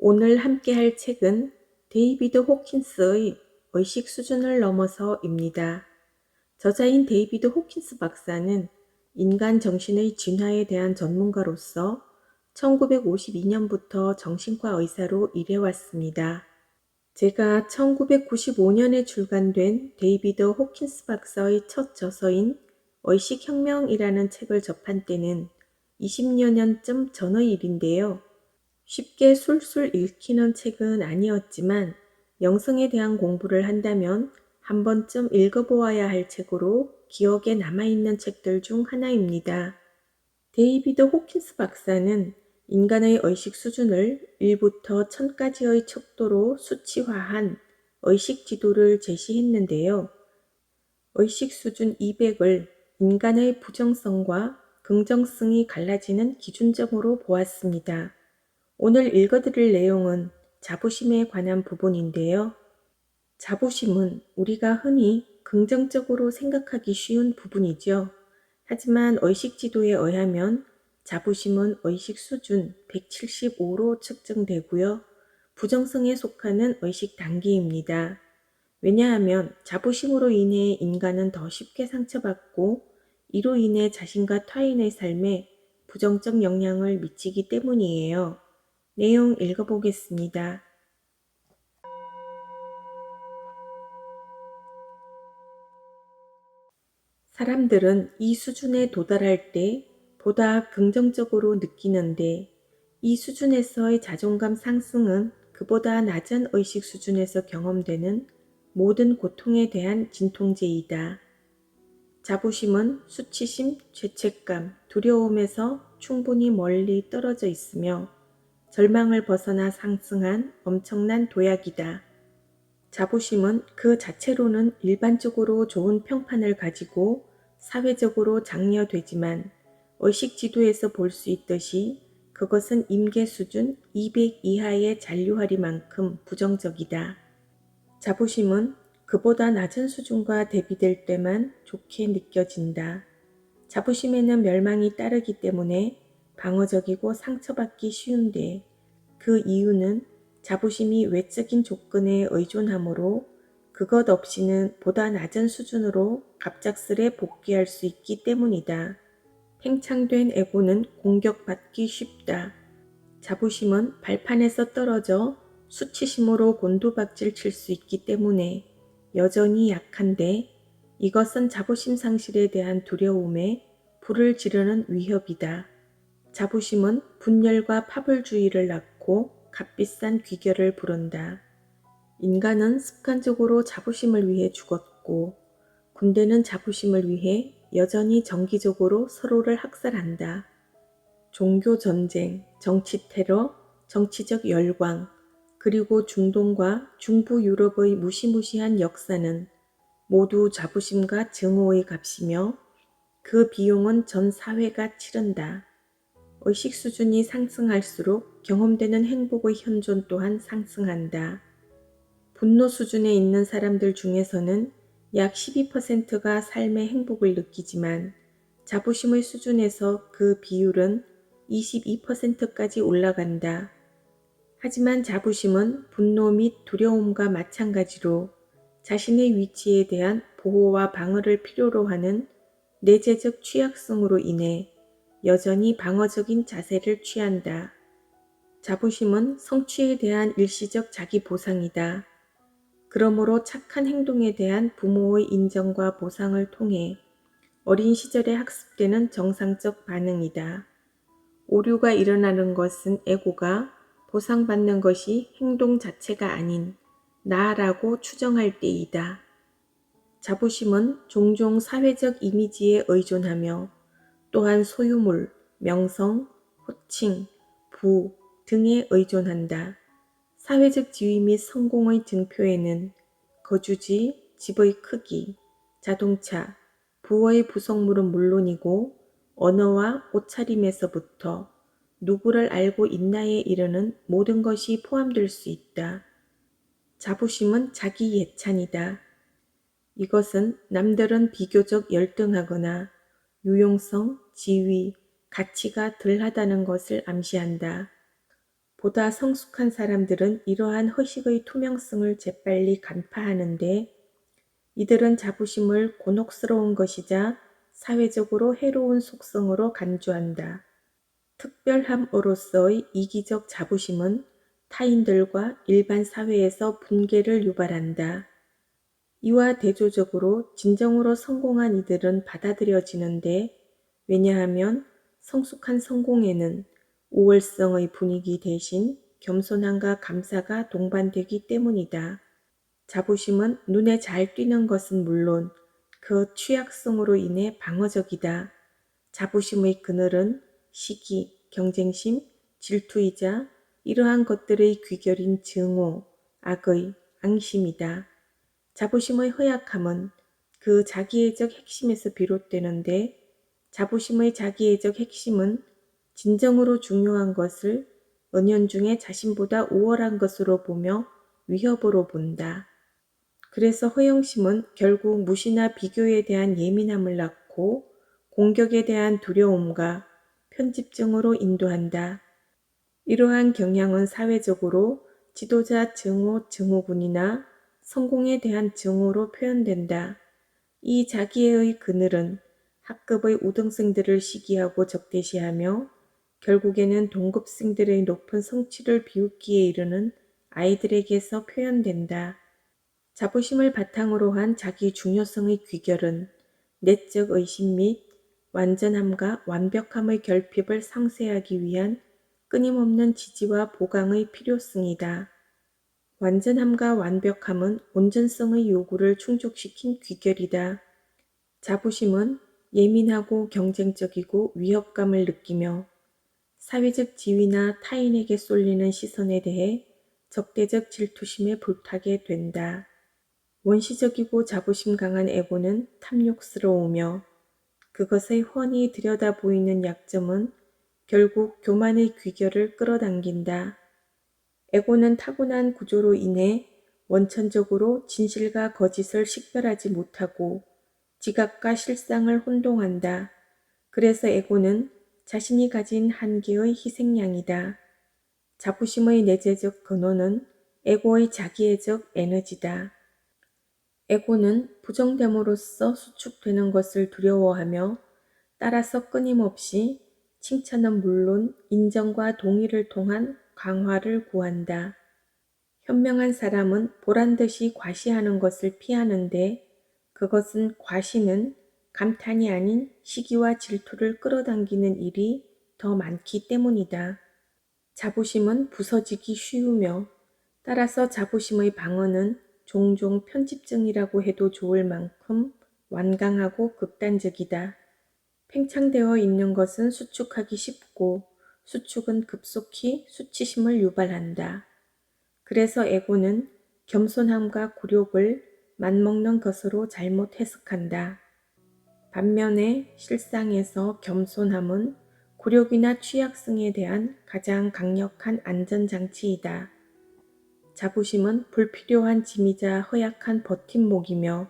오늘 함께 할 책은 데이비드 호킨스의 의식 수준을 넘어서입니다. 저자인 데이비드 호킨스 박사는 인간 정신의 진화에 대한 전문가로서 1952년부터 정신과 의사로 일해왔습니다. 제가 1995년에 출간된 데이비드 호킨스 박사의 첫 저서인 의식혁명이라는 책을 접한 때는 20여 년쯤 전의 일인데요. 쉽게 술술 읽히는 책은 아니었지만 영성에 대한 공부를 한다면 한 번쯤 읽어보아야 할 책으로 기억에 남아있는 책들 중 하나입니다. 데이비드 호킨스 박사는 인간의 의식 수준을 1부터 1000까지의 척도로 수치화한 의식 지도를 제시했는데요. 의식 수준 200을 인간의 부정성과 긍정성이 갈라지는 기준점으로 보았습니다. 오늘 읽어드릴 내용은 자부심에 관한 부분인데요. 자부심은 우리가 흔히 긍정적으로 생각하기 쉬운 부분이죠. 하지만 의식 지도에 의하면 자부심은 의식 수준 175로 측정되고요. 부정성에 속하는 의식 단계입니다. 왜냐하면 자부심으로 인해 인간은 더 쉽게 상처받고 이로 인해 자신과 타인의 삶에 부정적 영향을 미치기 때문이에요. 내용 읽어보겠습니다. 사람들은 이 수준에 도달할 때 보다 긍정적으로 느끼는데 이 수준에서의 자존감 상승은 그보다 낮은 의식 수준에서 경험되는 모든 고통에 대한 진통제이다. 자부심은 수치심, 죄책감, 두려움에서 충분히 멀리 떨어져 있으며 절망을 벗어나 상승한 엄청난 도약이다. 자부심은 그 자체로는 일반적으로 좋은 평판을 가지고 사회적으로 장려되지만 의식 지도에서 볼 수 있듯이 그것은 임계 수준 200 이하의 잔류하리만큼 부정적이다. 자부심은 그보다 낮은 수준과 대비될 때만 좋게 느껴진다. 자부심에는 멸망이 따르기 때문에 방어적이고 상처받기 쉬운데 그 이유는 자부심이 외적인 조건에 의존하므로 그것 없이는 보다 낮은 수준으로 갑작스레 복귀할 수 있기 때문이다. 팽창된 에고는 공격받기 쉽다. 자부심은 발판에서 떨어져 수치심으로 곤두박질 칠 수 있기 때문에 여전히 약한데 이것은 자부심 상실에 대한 두려움에 불을 지르는 위협이다. 자부심은 분열과 파벌주의를 낳고 값비싼 귀결을 부른다. 인간은 습관적으로 자부심을 위해 죽었고 군대는 자부심을 위해 여전히 정기적으로 서로를 학살한다. 종교 전쟁, 정치 테러, 정치적 열광, 그리고 중동과 중부 유럽의 무시무시한 역사는 모두 자부심과 증오의 값이며 그 비용은 전 사회가 치른다. 의식 수준이 상승할수록 경험되는 행복의 현존 또한 상승한다. 분노 수준에 있는 사람들 중에서는 약 12%가 삶의 행복을 느끼지만 자부심의 수준에서 그 비율은 22%까지 올라간다. 하지만 자부심은 분노 및 두려움과 마찬가지로 자신의 위치에 대한 보호와 방어를 필요로 하는 내재적 취약성으로 인해 여전히 방어적인 자세를 취한다. 자부심은 성취에 대한 일시적 자기 보상이다. 그러므로 착한 행동에 대한 부모의 인정과 보상을 통해 어린 시절에 학습되는 정상적 반응이다. 오류가 일어나는 것은 에고가 보상받는 것이 행동 자체가 아닌 나라고 추정할 때이다. 자부심은 종종 사회적 이미지에 의존하며 또한 소유물, 명성, 호칭, 부 등에 의존한다. 사회적 지위 및 성공의 등표에는 거주지, 집의 크기, 자동차, 부의 부속물은 물론이고 언어와 옷차림에서부터 누구를 알고 있나에 이르는 모든 것이 포함될 수 있다. 자부심은 자기 예찬이다. 이것은 남들은 비교적 열등하거나 유용성, 지위, 가치가 덜하다는 것을 암시한다. 보다 성숙한 사람들은 이러한 허식의 투명성을 재빨리 간파하는데 이들은 자부심을 곤혹스러운 것이자 사회적으로 해로운 속성으로 간주한다. 특별함으로서의 이기적 자부심은 타인들과 일반 사회에서 분개를 유발한다. 이와 대조적으로 진정으로 성공한 이들은 받아들여지는데 왜냐하면 성숙한 성공에는 우월성의 분위기 대신 겸손함과 감사가 동반되기 때문이다. 자부심은 눈에 잘 띄는 것은 물론 그 취약성으로 인해 방어적이다. 자부심의 그늘은 시기, 경쟁심, 질투이자 이러한 것들의 귀결인 증오, 악의, 앙심이다. 자부심의 허약함은 그 자기애적 핵심에서 비롯되는데 자부심의 자기애적 핵심은 진정으로 중요한 것을 은연중에 자신보다 우월한 것으로 보며 위협으로 본다. 그래서 허영심은 결국 무시나 비교에 대한 예민함을 낳고 공격에 대한 두려움과 편집증으로 인도한다. 이러한 경향은 사회적으로 지도자 증오 증오군이나 성공에 대한 증오로 표현된다. 이 자기애의 그늘은 학급의 우등생들을 시기하고 적대시하며 결국에는 동급생들의 높은 성취를 비웃기에 이르는 아이들에게서 표현된다. 자부심을 바탕으로 한 자기 중요성의 귀결은 내적 의심 및 완전함과 완벽함의 결핍을 상쇄하기 위한 끊임없는 지지와 보강의 필요성이다. 완전함과 완벽함은 온전성의 요구를 충족시킨 귀결이다. 자부심은 예민하고 경쟁적이고 위협감을 느끼며 사회적 지위나 타인에게 쏠리는 시선에 대해 적대적 질투심에 불타게 된다. 원시적이고 자부심 강한 에고는 탐욕스러우며 그것의 훤히 들여다 보이는 약점은 결국 교만의 귀결을 끌어당긴다. 에고는 타고난 구조로 인해 원천적으로 진실과 거짓을 식별하지 못하고 지각과 실상을 혼동한다. 그래서 에고는 자신이 가진 한계의 희생양이다. 자부심의 내재적 근원은 에고의 자기애적 에너지다. 에고는 부정됨으로써 수축되는 것을 두려워하며 따라서 끊임없이 칭찬은 물론 인정과 동의를 통한 강화를 구한다. 현명한 사람은 보란듯이 과시하는 것을 피하는데 그것은 과시는 감탄이 아닌 시기와 질투를 끌어당기는 일이 더 많기 때문이다. 자부심은 부서지기 쉬우며 따라서 자부심의 방어는 종종 편집증이라고 해도 좋을 만큼 완강하고 극단적이다. 팽창되어 있는 것은 수축하기 쉽고 수축은 급속히 수치심을 유발한다. 그래서 에고는 겸손함과 굴욕을 맞먹는 것으로 잘못 해석한다. 반면에 실상에서 겸손함은 굴욕이나 취약성에 대한 가장 강력한 안전장치이다. 자부심은 불필요한 짐이자 허약한 버팀목이며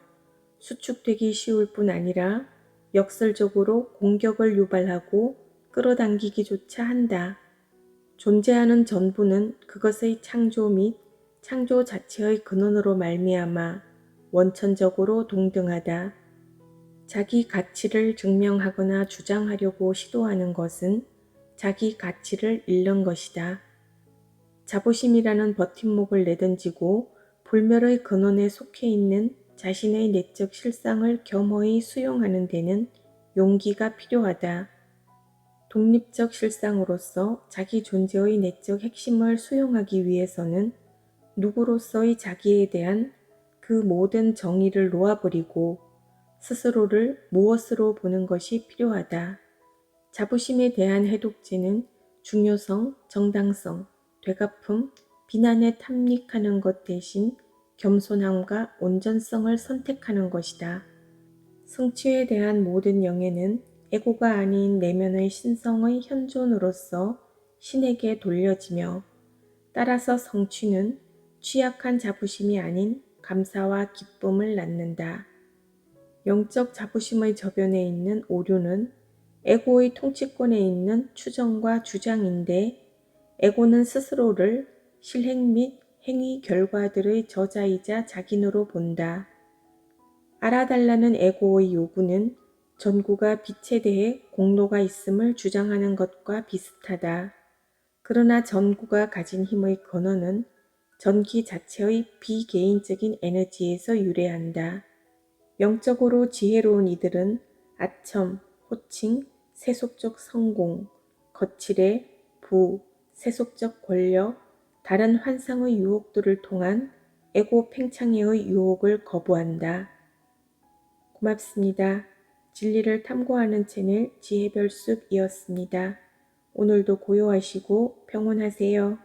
수축되기 쉬울 뿐 아니라 역설적으로 공격을 유발하고 끌어당기기조차 한다. 존재하는 전부는 그것의 창조 및 창조 자체의 근원으로 말미암아 원천적으로 동등하다. 자기 가치를 증명하거나 주장하려고 시도하는 것은 자기 가치를 잃는 것이다. 자부심이라는 버팀목을 내던지고 불멸의 근원에 속해 있는 자신의 내적 실상을 겸허히 수용하는 데는 용기가 필요하다. 독립적 실상으로서 자기 존재의 내적 핵심을 수용하기 위해서는 누구로서의 자기에 대한 그 모든 정의를 놓아버리고 스스로를 무엇으로 보는 것이 필요하다. 자부심에 대한 해독제는 중요성, 정당성, 되갚음, 비난에 탐닉하는 것 대신 겸손함과 온전성을 선택하는 것이다. 성취에 대한 모든 영예는 에고가 아닌 내면의 신성의 현존으로서 신에게 돌려지며 따라서 성취는 취약한 자부심이 아닌 감사와 기쁨을 낳는다. 영적 자부심의 저변에 있는 오류는 에고의 통치권에 있는 추정과 주장인데 에고는 스스로를 실행 및 행위 결과들의 저자이자 자기노로 본다. 알아달라는 에고의 요구는 전구가 빛에 대해 공로가 있음을 주장하는 것과 비슷하다. 그러나 전구가 가진 힘의 근원은 전기 자체의 비개인적인 에너지에서 유래한다. 영적으로 지혜로운 이들은 아첨, 호칭, 세속적 성공, 거칠의 부, 세속적 권력, 다른 환상의 유혹들을 통한 에고 팽창의 유혹을 거부한다. 고맙습니다. 진리를 탐구하는 채널 지혜별 숲이었습니다. 오늘도 고요하시고 평온하세요.